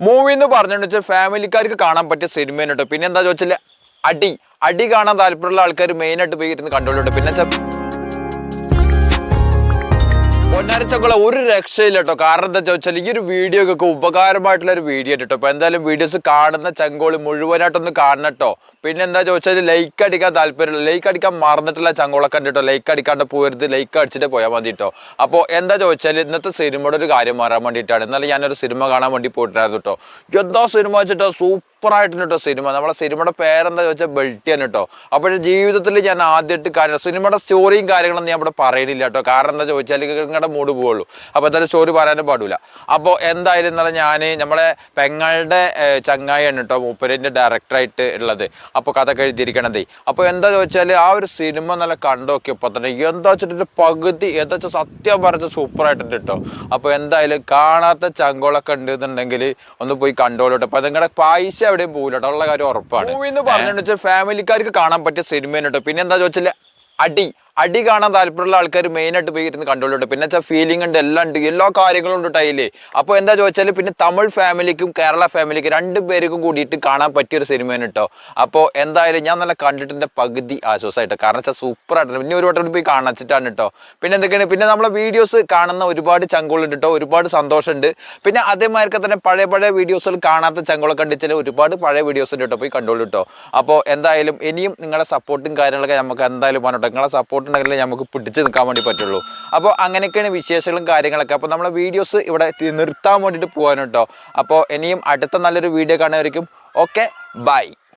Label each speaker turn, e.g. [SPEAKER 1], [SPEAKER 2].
[SPEAKER 1] Movie എന്ന് പറഞ്ഞിട്ട് വെച്ചാൽ ഫാമിലിക്കാർക്ക് കാണാൻ പറ്റിയ സിനിമയാണ് കേട്ടോ പിന്നെ എന്താ ചോദിച്ചാൽ അടി. അടി കാണാൻ താല്പര്യമുള്ള ആൾക്കാർ മെയിനായിട്ട് പോയി ഇരുന്ന് കണ്ടോളൂ പിന്നെ വെച്ചാൽ ഒരു രക്ഷയില്ല കേട്ടോ കാരണം എന്താ ചോദിച്ചാൽ ഈ ഒരു വീഡിയോ ഒക്കെ ഉപകാരമായിട്ടുള്ള ഒരു വീഡിയോ കേട്ടോ അപ്പൊ എന്തായാലും വീഡിയോസ് കാണുന്ന ചങ്കോളി മുഴുവനായിട്ടൊന്ന് കാണട്ടോ പിന്നെ എന്താ ചോദിച്ചാൽ ലൈക്ക് അടിക്കാൻ താല്പര്യമില്ല. ലൈക്ക് അടിക്കാൻ മറന്നിട്ടില്ല ചങ്കോളൊക്കെ കണ്ടിട്ടോ. ലൈക്ക് അടിക്കാണ്ട് പോരുത് ലൈക്ക് അടിച്ചിട്ട് പോയാൽ മതി കേട്ടോ അപ്പോൾ എന്താ ചോദിച്ചാൽ ഇന്നത്തെ സിനിമയുടെ ഒരു കാര്യം മാറാൻ വേണ്ടിയിട്ടാണ്. എന്നാലും ഞാനൊരു സിനിമ കാണാൻ വേണ്ടി പോയിട്ടുണ്ടായിരുന്നു കേട്ടോ എന്താ സിനിമ വെച്ചിട്ടോ? സൂപ്പർ ആയിട്ടുണ്ട് കേട്ടോ സിനിമ. നമ്മളെ സിനിമയുടെ പേരെന്താ വെച്ചാൽ ബെൽറ്റിയാണ് കേട്ടോ അപ്പോൾ ജീവിതത്തിൽ ഞാൻ ആദ്യമായിട്ട് കാര്യം സിനിമയുടെ സ്റ്റോറിയും കാര്യങ്ങളൊന്നും ഞാൻ ഇവിടെ പറയണില്ല കേട്ടോ കാരണം എന്താ ചോദിച്ചാൽ നിങ്ങളുടെ മൂഡ് പോവുള്ളൂ. അപ്പോൾ എന്തായാലും സ്റ്റോറി പറയാനും പാടില്ല. അപ്പോൾ എന്തായാലും ഇന്നലെ ഞാൻ നമ്മുടെ പെങ്ങളുടെ ചങ്ങായിയാണ് കേട്ടോ മൂപ്പരന്റെ ഡയറക്ടറായിട്ട് ഉള്ളത്. അപ്പോൾ കഥ എഴുതിയിരിക്കണതേ. അപ്പോൾ എന്താ ചോദിച്ചാൽ ആ ഒരു സിനിമ നല്ല കണ്ടോക്കിയപ്പോൾ തന്നെ. എന്താ വെച്ചിട്ട് പകുതി എന്താ വെച്ചാൽ സത്യം പറഞ്ഞ സൂപ്പറായിട്ടുണ്ട് കേട്ടോ അപ്പോൾ എന്തായാലും കാണാത്ത ചങ്കോളൊക്കെ ഉണ്ട് എന്നുണ്ടെങ്കിൽ ഒന്ന് പോയി കണ്ടോളൂ കേട്ടോ അപ്പോൾ നിങ്ങളുടെ പൈസ എവിടെയും പോകില്ല കേട്ടോ. ഉള്ള കാര്യം ഉറപ്പാണ്. മൂവി എന്ന് പറഞ്ഞിട്ട് ഫാമിലിക്കാർക്ക് കാണാൻ പറ്റിയ സിനിമയാണ് കേട്ടോ പിന്നെ എന്താ ചോദിച്ചാൽ അടി. അടി കാണാൻ താല്പര്യമുള്ള ആൾക്കാർ മെയിനായിട്ട് പോയി ഇരുന്ന് കണ്ടോളൂട്ടോ പിന്നെ വെച്ചാൽ ഫീലിംഗ് ഉണ്ട് എല്ലാം ഉണ്ട് എല്ലാ കാര്യങ്ങളും ഉണ്ട് ടൈൽ. അപ്പോൾ എന്താ ചോദിച്ചാൽ പിന്നെ തമിഴ് ഫാമിലിക്കും കേരള ഫാമിലിക്കും രണ്ട് പേർക്കും കൂടിയിട്ട് കാണാൻ പറ്റിയൊരു സിനിമയാണ് കേട്ടോ അപ്പോൾ എന്തായാലും ഞാൻ നല്ല കണ്ടിട്ടുണ്ട് പകുതി ആശ്വാസമായിട്ടോ കാരണം വെച്ചാൽ സൂപ്പർ ആയിട്ടുണ്ട്. പിന്നെ ഒരു വട്ടം പോയി കാണിച്ചിട്ടാണ് കേട്ടോ പിന്നെ എന്തൊക്കെയാണ്? പിന്നെ നമ്മളെ വീഡിയോസ് കാണുന്ന ഒരുപാട് ചങ്കുകളുണ്ട് കേട്ടോ ഒരുപാട് സന്തോഷമുണ്ട്. പിന്നെ അതേമാതിരി തന്നെ പഴയ പഴയ വീഡിയോസിൽ കാണാത്ത ചങ്കുകളൊക്കെ കണ്ടിച്ചാൽ ഒരുപാട് പഴയ വീഡിയോസ് ഉണ്ട് കേട്ടോ പോയി കണ്ടോളൂ കേട്ടോ അപ്പോൾ എന്തായാലും ഇനിയും നിങ്ങളുടെ സപ്പോർട്ടും കാര്യങ്ങളൊക്കെ നമുക്ക് എന്തായാലും പറഞ്ഞോട്ടോ നിങ്ങളുടെ സപ്പോർട്ട് ഉണ്ടെങ്കിലേ നമുക്ക് പിടിച്ച് നിൽക്കാൻ വേണ്ടി പറ്റുള്ളൂ. അപ്പോൾ അങ്ങനെയൊക്കെയാണ് വിശേഷങ്ങളും കാര്യങ്ങളൊക്കെ. അപ്പോൾ നമ്മളെ വീഡിയോസ് ഇവിടെ നിർത്താൻ വേണ്ടിയിട്ട് പോകാൻ അപ്പോൾ ഇനിയും അടുത്ത നല്ലൊരു വീഡിയോ കാണുമായിരിക്കും ഓക്കെ ബൈ